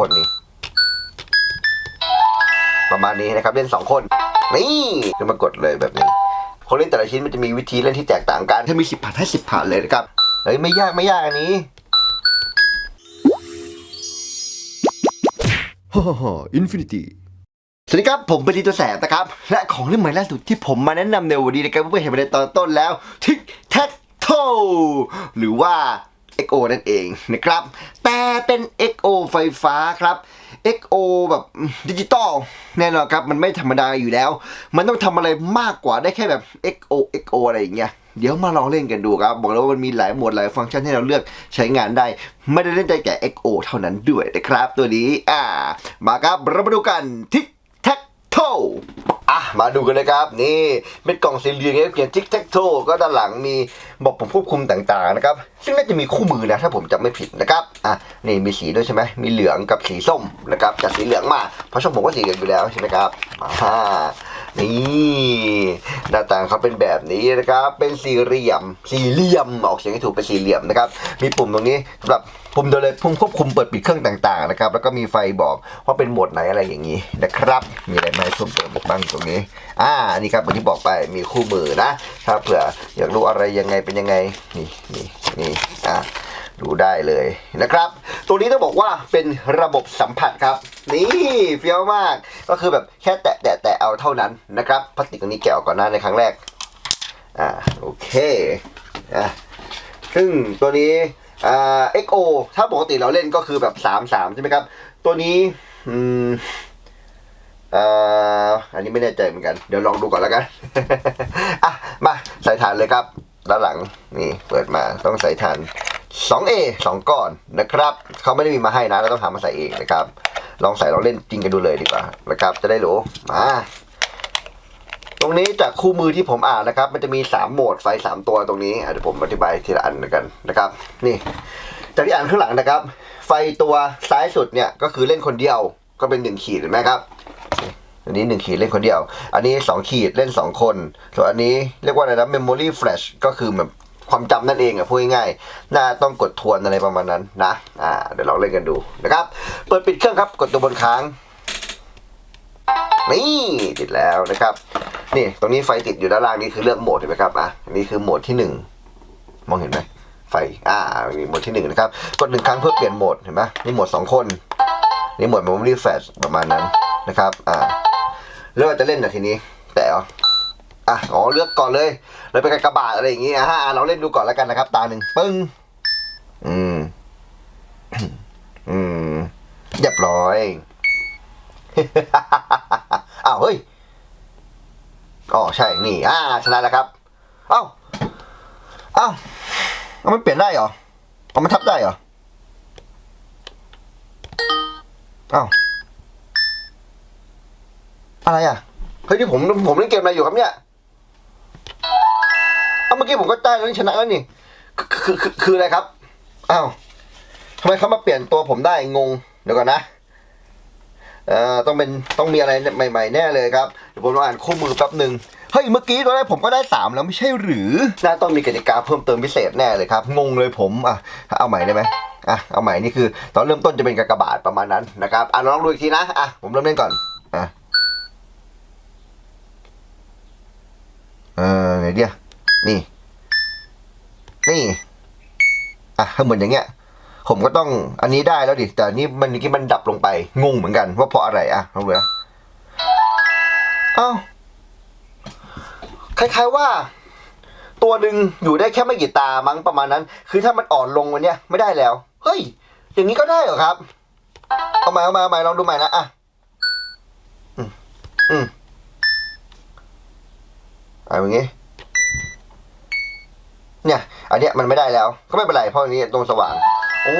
คนนี้ประมาณนี้นะครับเล่นสองคน นี่จะมากดเลยแบบนี้ คนเล่นแต่ละชิ้นมันจะมีวิธีเล่นที่แตกต่างกัน ถ้ามีสิบผ่านให้สิบผ่านเลยนะครับเฮ้ยไม่ยากไม่ยากอันนี้ฮ่าฮ่าอินฟินิตี้สวัสดีครับ ผมเป็นดีตัวแสบนะครับ และของเล่นใหม่ล่าสุดที่ผมมาแนะนำในวันนี้นะครับเพื่อนๆเห็นไปในตอนต้นแล้วทิกแท็กโทหรือว่า XO นั่นเองนะครับแต่ เป็น XO ไฟฟ้าครับ XO แบบดิจิตอลแน่นอนครับมันไม่ธรรมดาอยู่แล้ว มันต้องทำอะไรมากกว่าได้แค่แบบ XO XO อะไรอย่างเงี้ยเดี๋ยวมาลองเล่นกันดูครับ บอกเลยว่ามันมีหลายโหมดหลายฟังก์ชันให้เราเลือกใช้งานได้ ไม่ได้เล่นได้แก่ XO เท่านั้นด้วยนะครับ ตัวนี้อ่ามาครับเรามาดูกันทิกแท็กโท อะมาดูกันเลยครับ นี่เป็นกล่องสี่เหลี่ยมเขียนทิกแท็กโทก็ด้านหลังมีบอกผมควบคุมต่างๆนะครับ ซึ่งน่าจะมีคู่มือนะถ้าผมจำไม่ผิดนะครับอะนี่มีสีด้วยใช่ไหมมีเหลืองกับสีส้มนะครับจากสีเหลืองมาเพราะช่องผมก็สีเหลืองอยู่แล้วใช่ไหมครับอ่า นี่หน้าต่างเขาเป็นแบบนี้นะครับ เป็นสี่เหลี่ยม สี่เหลี่ยมออกเสียงให้ถูกเป็นสี่เหลี่ยมนะครับ มีปุ่มตรงนี้สำหรับปุ่มเดียเลยปุ่มควบคุมเปิดปิดเครื่องต่างๆนะครับ แล้วก็มีไฟบอกว่าเป็นโหมดไหนอะไรอย่างนี้นะครับ มีอะไรมาให้เพิ่มเติมอีกบ้างตรงนี้ อ่า นี่ครับเหมือนที่บอกไป มีคู่มือนะ ถ้าเผื่ออยากรู้อะไรยังไงเป็นยังไง นี่นี่นี่อ่า ดูได้เลยนะครับ ตัวนี้ต้องบอกว่าเป็นระบบสัมผัสครับ นี่เฟี้ยวมากก็คือแบบแค่แตะแตะแตะเอาเท่านั้นนะครับพลาสติกอันนี้แกะออกก่อนหน้าในครั้งแรกอ่าโอเคอะซึ่งตัวนี้อ่า XO ถ้าปกติเราเล่นก็คือแบบ3 3ใช่ไหมครับ ตัวนี้อืมอ่าอันนี้ไม่แน่ใจเหมือนกัน เดี๋ยวลองดูก่อนแล้วกันอะมาใส่ฐานเลยครับด้านหลังนี่เปิดมาต้องใส่ฐาน 2A 2ก้อนนะครับเขาไม่ได้มีมาให้นะเราต้องหามาใส่เองนะครับ ลองใส่ลองเล่นจริงกันดูเลยดีกว่านะครับ จะได้รู้มาตรงนี้จากคู่มือที่ผมอ่านนะครับ มันจะมี 3 โหมดไฟ 3 ตัวตรงนี้เดี๋ยวผมอธิบายทีละอันกันนะครับ นี่ จากที่อ่านข้างหลังนะครับ ไฟตัวซ้ายสุดเนี่ยก็คือเล่นคนเดียวก็เป็น 1 ขีดเห็นไหมครับอันนี้ 1 ขีดเล่นคนเดียว อันนี้ 2 ขีดเล่น 2 คน ส่วนอันนี้เรียกว่าอะไรนะ memory flash ก็คือแบบ ความจำนั่นเองอะพูดง่ายๆน่าต้องกดทวนอะไรประมาณนั้นนะอ่าเดี๋ยวเราเล่นกันดูนะครับ เปิดปิดเครื่องครับกดตัวบนค้างนี่ติดแล้วนะครับนี่ตรงนี้ไฟติดอยู่ด้านล่างนี่คือเลือกโหมดเห็นไหมครับอะนนี้คือโหมดที่หนึ่งมองเห็นไหมไฟอ่ามีโหมดที่หนึ่งนะครับกดหนึ่งครั้งเพื่อเปลี่ยนโหมดเห็นไหมนี่โหมดสองคน นี่โหมด memory flash ประมาณนั้นนะครับอ่าแล้วเราจะเล่นนะทีนี้แต่ อะอ๋อเลือกก่อนเลยเลยไปนกระบาดอะไรอย่างงี้อะฮะอะเราเล่นดูก่อนแล้วกันนะครับ ตาหนึ่งปึ้งอืม อืมเรียบร้อยอ้าวเฮ้ยอ๋อใช่นี่อ่าชนะแล้วครับ เอ้าเอ้าเอามันเปลี่ยนได้เหรอเอามันทับได้เหรอเอ้าอะไรอะเฮ้ยที่ผมผมเล่นเกมอะไรอยู่ครับเนี่ย เอาเมื่อกี้ผมก็ได้แล้วนี่ชนะแล้วนี่คือคือคืออะไรครับอ้าวทำไมเขามาเปลี่ยนตัวผมได้งงเดี๋ยวก่อนนะเอ่อต้องเป็นต้องมีอะไรใหม่ ๆ แน่เลยครับเดี๋ยวผมลองอ่านคู่มือแป๊บหนึ่งเฮ้ยเมื่อกี้ตอนแรกผมก็ได้สามแล้วไม่ใช่หรือน่าต้องมีกติกาเพิ่มเติมพิเศษแน่เลยครับ งงเลยผมอะเอาใหม่ได้ไหมอะเอาใหม่นี่คือ ตอนเริ่มต้นจะเป็นกากบาทประมาณนั้นนะครับอะลองดูอีกทีนะอะผมเริ่มเล่นก่อนอะ เออไหนเดียนี่ นี่อะเหมือนอย่างเงี้ย ผมก็ต้องอันนี้ได้แล้วดิ แต่อันนี่มันกี้มันดับลงไป งงเหมือนกัน ว่าเพราะอะไรอะลองดูนะเอ้าคล้ายๆว่า ตัวหนึ่งอยู่ได้แค่ไม่กี่ตามั้งประมาณนั้น คือถ้ามันอ่อนลงวันเนี้ยไม่ได้แล้ว เฮ้ย อย่างนี้ก็ได้เหรอครับ เอามาเอามาเอามาลองดูใหม่นะอะอืมอืมเอย่างงี้ เนี่ย อันเนี้ยมันไม่ได้แล้ว ก็ไม่เป็นไรเพราะอันนี้ตรงสว่าง โอ้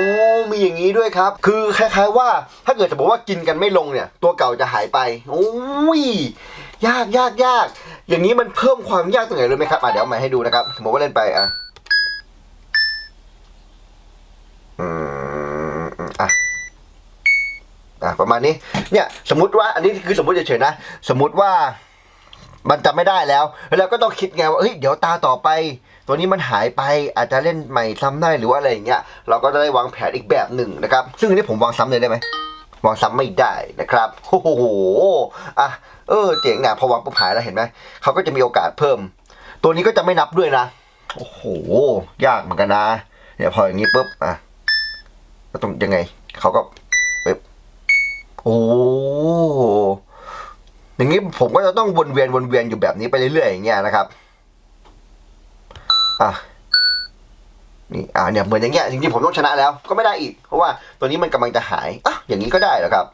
มีอย่างนี้ด้วยครับ คือคล้ายๆว่า ถ้าเกิดสมมติว่ากินกันไม่ลงเนี่ย ตัวเก่าจะหายไป โอ้ย ยากยากยาก อย่างนี้มันเพิ่มความยากตรงไหนเลยไหมครับ อะเดี๋ยวมาให้ดูนะครับ สมมติว่าเล่นไปอะอืมอะอะประมาณนี้ เนี่ย สมมติว่า อันนี้คือสมมติเฉยๆนะ สมมติว่า มันจำไม่ได้แล้ว แล้วก็ต้องคิดไงว่าเฮ้ยเดี๋ยวตาต่อไป ตัวนี้มันหายไปอาจจะเล่นใหม่ซ้ำได้หรือว่าอะไรอย่างเงี้ยเราก็จะได้วางแผนอีกแบบหนึ่งนะครับ ซึ่งอันนี้ผมวางซ้ำเลยได้ไหมวางซ้ำไม่ได้นะครับโอ้โหอะเออเจ๋งนะพอวางปุ๊บหายแล้วเห็นไหมเขาก็จะมีโอกาสเพิ่ม ตัวนี้ก็จะไม่นับด้วยนะโอ้โหยากเหมือนกันนะเนี่ยพออย่างนี้ปุ๊บอะก็ต้องยังไงเขาก็ปึ๊บโอ้ อย่างนี้ผมก็จะต้องวนเวียนวนเวียนอยู่แบบนี้ไปเรื่อยๆอย่างเงี้ยนะครับอะนี่อ่าเนี่ยเหมือนอย่างเงี้ยจริงๆผมต้องชนะแล้วก็ไม่ได้อีก เพราะว่าตัวนี้มันกำลังจะหายอะอย่างนี้ก็ได้เหรอครับ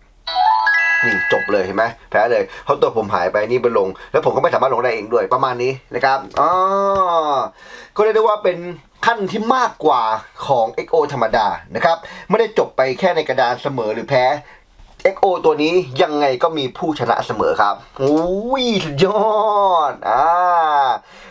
นี่จบเลยเห็นไหมแพ้เลยเพราะตัวผมหายไปนี่เป็นลง แล้วผมก็ไม่สามารถลงได้เองด้วยประมาณนี้นะครับอ๋อก็เรียกได้ว่าเป็นขั้นที่มากกว่าของ XO ธรรมดานะครับ ไม่ได้จบไปแค่ในกระดานเสมอหรือแพ้ XO ตัวนี้ยังไงก็มีผู้ชนะเสมอครับอุ้ยสุดยอด อ่า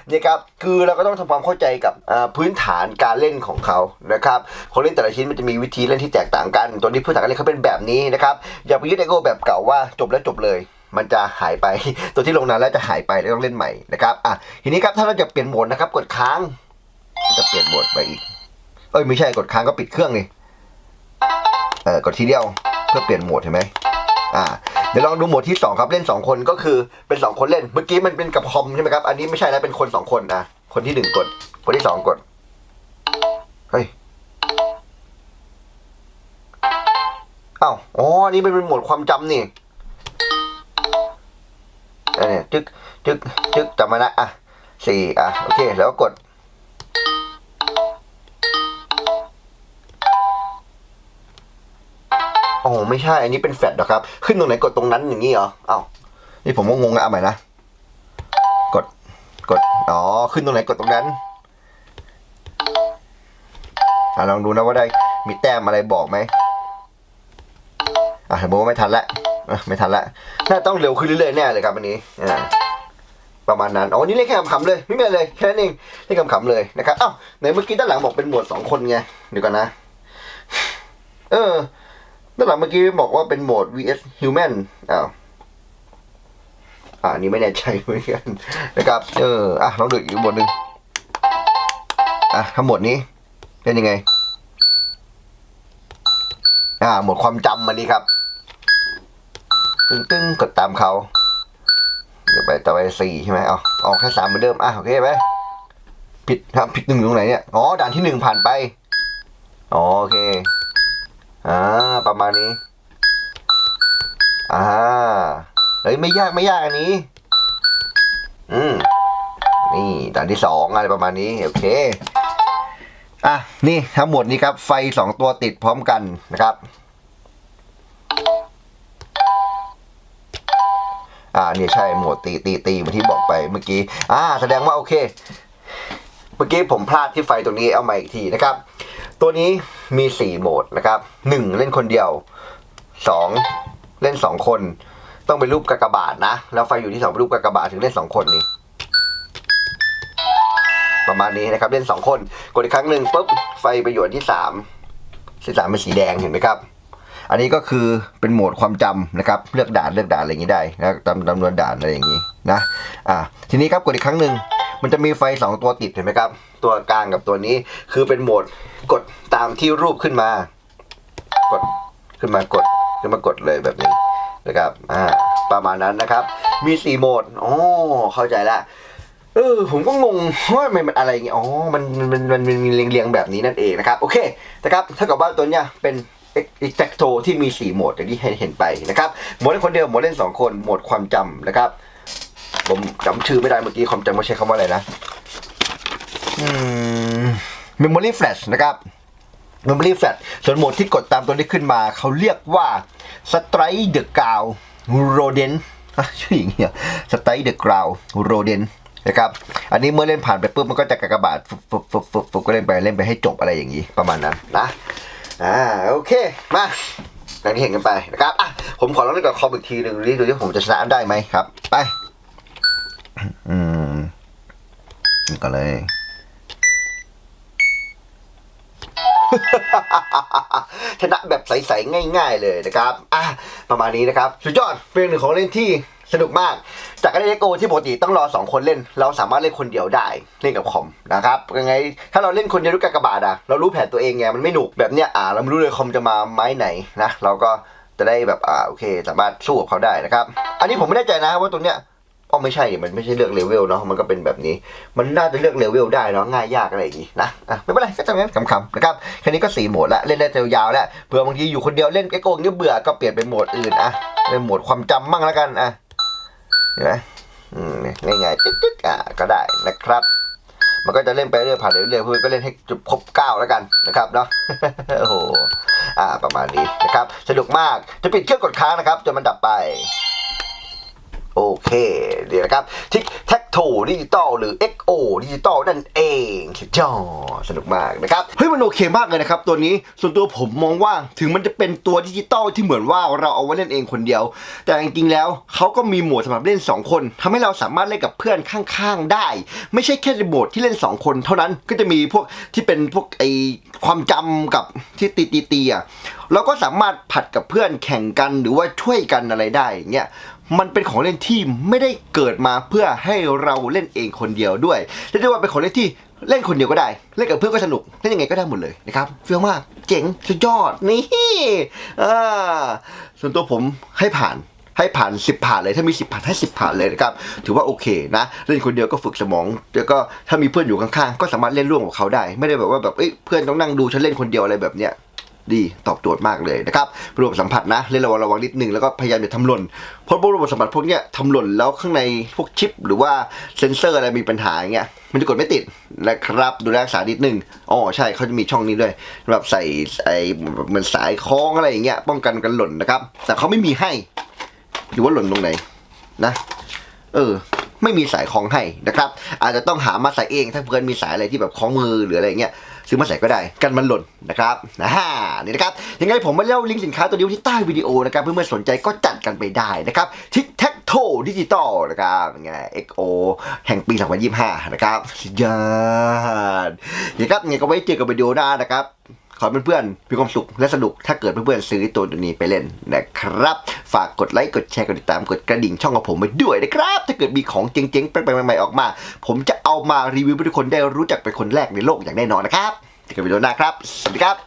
เนี่ยครับ คือเราก็ต้องทำความเข้าใจกับพื้นฐานการเล่นของเขานะครับคนเล่นแต่ละชิ้นมันจะมีวิธีเล่นที่แตกต่างกัน ตัวนี้พื้นฐานการเล่นเขาเป็นแบบนี้นะครับ อย่าไปยึด XO แบบเก่าว่าจบแล้วจบเลยมันจะหายไป ตัวที่ลงนานแล้วจะหายไปแล้วต้องเล่นใหม่นะครับ อะ ทีนี้ครับถ้าเราจะเปลี่ยนโหมดนะครับ กดค้าง จะเปลี่ยนโหมดไปอีก เอ้ยไม่ใช่กดค้างก็ปิดเครื่องนี่ เออกดทีเดียว พื่อเปลี่ยนโหมดเห็นไหมอ่าเดี๋ยวลองดูโหมดที่สองครับเล่นสองคนก็คือเป็นสองคนเล่น เมื่อกี้มันเป็นกับคอมใช่ไหมครับ อันนี้ไม่ใช่แล้วเป็นคนสองคนอะคนที่หนึ่งกด คนที่สองกด เฮ้ยอ้าวอ๋อนนี้เป็นโหมดความจำนี่อันนี้จึกจึกจึกจำมานะอะสี่อะโอเค แล้วก็กด ไม่ใช่ อันนี้เป็นแฟลชเหรอครับ ขึ้นตรงไหนกดตรงนั้นอย่างนี้เหรอเอ้านี่ผมก็งงนะเอาใหม่นะ กด กด อ๋อ ขึ้นตรงไหนกดตรงนั้นอะลองดูนะว่าได้มีแต้มอะไรบอกไหมอะผมว่าไม่ทันละไม่ทันละ น่าต้องเร็วขึ้นเรื่อยๆแน่เลยครับอันนี้อ่าประมาณนั้นอ๋อนี่เล่นแค่ขำๆเลย ไม่มีอะไรเลยแค่นั้นเองเล่นขำๆเลยนะครับเอ้าไหนเมื่อกี้ด้านหลังบอกเป็นหมวดสองคนไงเดี๋ยวก่อนนะ เออ ด้านหลังเมื่อกี้บอกว่าเป็นโหมด vs human อ้าวอ่านี้ไม่แน่ใจเหมือนกันนะครับ เออ อะลองดูอีกบทหนึ่งอะทั้งหมดนี้เป็นยังไง อ่า หมดความจำมันนี้ครับ ตึ้งตึ้งกดตามเขาเดี๋ยวไปต่อไปสี่ใช่ไหมเอาเอาแค่สามเหมือนเดิม อะโอเคไหมผิดครับผิดหนึ่งตรงไหนเนี่ย อ๋อ ด่านที่หนึ่งผ่านไป อ๋อ โอเค อ่าประมาณนี้อ่าเฮ้ยไม่ยากไม่ยากอันนี้ อืมนี่ด่านที่สองอะไรประมาณนี้โอเคอะนี่ทั้งหมดนี้ครับ ไฟสองตัวติดพร้อมกันนะครับอ่านี่ใช่หมดตีตีตีเหมือนที่บอกไปเมื่อกี้อ่าแสดงว่าโอเค เมื่อกี้ผมพลาดที่ไฟตรงนี้เอาใหม่อีกทีนะครับ ตัวนี้มีสี่โหมดนะครับหนึ่งเล่นคนเดียวสองเล่นสองคน ต้องเป็นรูปกากบาทนะ แล้วไฟอยู่ที่สองเป็นรูปกากบาทถึงเล่นสองคนนี่ประมาณนี้นะครับ เล่นสองคน กดอีกครั้งหนึ่งปุ๊บไฟปอยู่อันที่สามสีสามเป็นสีแดงเห็นไหมครับ อันนี้ก็คือเป็นโหมดความจำนะครับ เลือกด่านเลือกด่านอะไรอย่างนี้ได้นะจำจำนวนด่านอะไรอย่างนี้นะอ่าทีนี้ครับกดอีกครั้งหนึ่ง มันจะมีไฟสองตัวติดเห็นไหมครับ ตัวกลางกับตัวนี้คือเป็นโหมดกดตามที่รูปขึ้นมา กดขึ้นมากดขึ้นมากดเลยแบบนี้นะครับอ่าประมาณนั้นนะครับ มีสี่โหมดอ๋อเข้าใจละเออผมก็งงว่ามันมันอะไรอย่างเงี้ยอ๋อมันมันมันมันมีเรียงๆแบบนี้นั่นเองนะครับ โอเคนะครับถ้ากับว่าตัวเนี้ยเป็น exacto ที่มี 4 โหมดอย่างที่เห็นไปนะครับ โหมดเล่นคนเดียว โหมดเล่น 2 คน โหมดความจำนะครับ ผมจำชื่อไม่ได้เมื่อกี้ความจำเขาใช้คำว่าอะไรนะอืม memory flash นะครับ memory flash ส่วนโหมดที่กดตามตัวนี้ขึ้นมาเขาเรียกว่า strike the ground rodent อะชื่ออย่างเงี้ย strike the ground rodent นะครับอันนี้เมื่อเล่นผ่านไปปุ๊บมันก็จะกากบาทฟุบฟุบฟุบฟุบฟุบก็เล่นไปเล่นไปให้จบอะไรอย่างนี้ประมาณนั้นนะอ่าโอเคมาอย่างที่เห็นกันไปนะครับอะผมขอลองเล่นกับคอมอีกทีหนึ่งดูดิดูที่ผมจะชนะได้ไหมครับ ไป อืมก็เลย ชนะแบบใสๆง่าย ๆ เลยนะครับ อะ ประมาณนี้นะครับ สุดยอดเป็นหนึ่งของเล่นที่สนุกมาก จากการเล่นเอ็กที่ปกติต้องรอ 2 คนเล่น เราสามารถเล่นคนเดียวได้เล่นกับคอมนะครับยังไง ถ้าเราเล่นคนเดียวด้วยกากบาทอะเรารู้แผนตัวเองไงมันไม่หนุกแบบเนี้ยอ่าเราไม่รู้เลยคอมจะมาไม้ไหนนะเราก็จะได้แบบอ่าโอเค สามารถสู้กับเขาได้นะครับ อันนี้ผมไม่แน่ใจนะว่าตรงเนี้ย อ๋อไม่ใช่ มันไม่ใช่เลือกเลเวลเนาะ มันก็เป็นแบบนี้ มันน่าจะเลือกเลเวลได้เนาะ ง่ายยากอะไรอย่างงี้นะ อะไม่เป็นไรก็จำงั้นขำๆนะครับ แค่นี้ก็สี่โหมดละ เล่นได้ยาวๆแล้ว เผื่อบางทีอยู่คนเดียวเล่นไอ้โกงนี่เบื่อ ก็เปลี่ยนเป็นโหมดอื่นอะเป็นโหมดความจำมั่งแล้วกัน อะเห็นไหมอืมง่ายๆตึ๊ดๆอะก็ได้นะครับ มันก็จะเล่นไปเรื่อยผ่านเรื่อยๆเพื่อก็เล่นให้จบครบเก้าแล้วกันนะครับเนาะ โอ้โห อ่าประมาณนี้นะครับ สนุกมาก จะปิดเครื่องกดค้างนะครับจนมันดับไป โอเค เดี๋ยวนะครับทิกแท็กโทดิจิตอลหรือ XO ดิจิตอลนั่นเองสุดยอดสนุกมากนะครับ เฮ้ย มันโอเคมากเลยนะครับ ตัวนี้ส่วนตัวผมมองว่าถึงมันจะเป็นตัวดิจิตอลที่เหมือนว่าเราเอาไว้เล่นเองคนเดียว แต่จริงๆแล้วเขาก็มีโหมดสำหรับเล่น 2 คนทำให้เราสามารถเล่นกับเพื่อนข้างๆได้ ไม่ใช่แค่โหมดที่เล่น 2 คน เท่านั้นก็จะมีพวกที่เป็นพวกไอความจำกับที่ตีตีตีอะเราก็สามารถผัดกับเพื่อนแข่งกันหรือว่าช่วยกันอะไรได้อย่างเงี้ย มันเป็นของเล่นที่ไม่ได้เกิดมาเพื่อให้เราเล่นเองคนเดียวด้วยเรียกได้ว่าเป็นของเล่นที่เล่นคนเดียวก็ได้ เล่นกับเพื่อนก็สนุก เล่นยังไงก็ได้หมดเลยนะครับเฟี้ยวมากเจ๋งสุดยอดนี่อ่าส่วนตัวผมให้ผ่านให้ผ่าน 10 ผ่านเลยถ้ามี 10 ผ่านให้ 10 ผ่านเลยนะครับถือว่าโอเคนะ เล่นคนเดียวก็ฝึกสมอง แล้วก็ถ้ามีเพื่อนอยู่ข้างๆ ก็สามารถเล่นร่วมกับเขาได้ ไม่ได้แบบว่าแบบเอ้ยเพื่อนต้องนั่งดูฉันเล่นคนเดียวอะไรแบบเนี้ย ดีตอบโจทย์มากเลยนะครับระบบสัมผัสนะเล่นระวังระวังนิดนึงแล้วก็พยายามอย่าทำหล่นเพราะพวกระบบสัมผัสพวกเนี้ยทำหล่นแล้วข้างในพวกชิป หรือว่าเซนเซอร์อะไรมีปัญหาอย่างเงี้ยมันจะกดไม่ติดนะครับดูแลรักษานิดนึงอ๋อใช่เขาจะมีช่องนี้ด้วยสำหรับใส่ไอ้เหมือนสายคล้องอะไรอย่างเงี้ยป้องกันกันหล่นนะครับ แต่เขาไม่มีให้หรือว่าหล่นตรงไหนนะ เออ ไม่มีสายคล้องให้นะครับ อาจจะต้องหามาใส่เองถ้าเพื่อนมีสายอะไรที่แบบคล้องมือหรืออะไรเงี้ย ซื้อมาใส่ก็ได้กันมันหล่นนะครับนะฮะนี่นะครับยังไงผมมาเล่าลิงก์สินค้าตัวนี้ที่ใต้วิดีโอนะครับเพื่อนๆสนใจก็จัดกันไปได้นะครับทิกแท็กโทดิจิตอลนะครับยังไง XO แห่งปี 2025 นะครับสุดยอดนี่ครับยังไงก็ไว้เจอกันวิดีโอหน้านะครับ ขอให้เพื่อนๆมีความสุขและสนุกถ้าเกิดเพื่อนๆซื้อตัวนี้ไปเล่นนะครับ ฝากกดไลค์กดแชร์กดติดตามกดกระดิ่งช่องของผมไปด้วยนะครับ ถ้าเกิดมีของเจ๋งๆแปลกๆใหม่ๆออกมา ผมจะเอามารีวิวให้ทุกคนได้รู้จักเป็นคนแรกในโลกอย่างแน่นอนนะครับเจอกันวิดีโอหน้าครับ สวัสดีครับ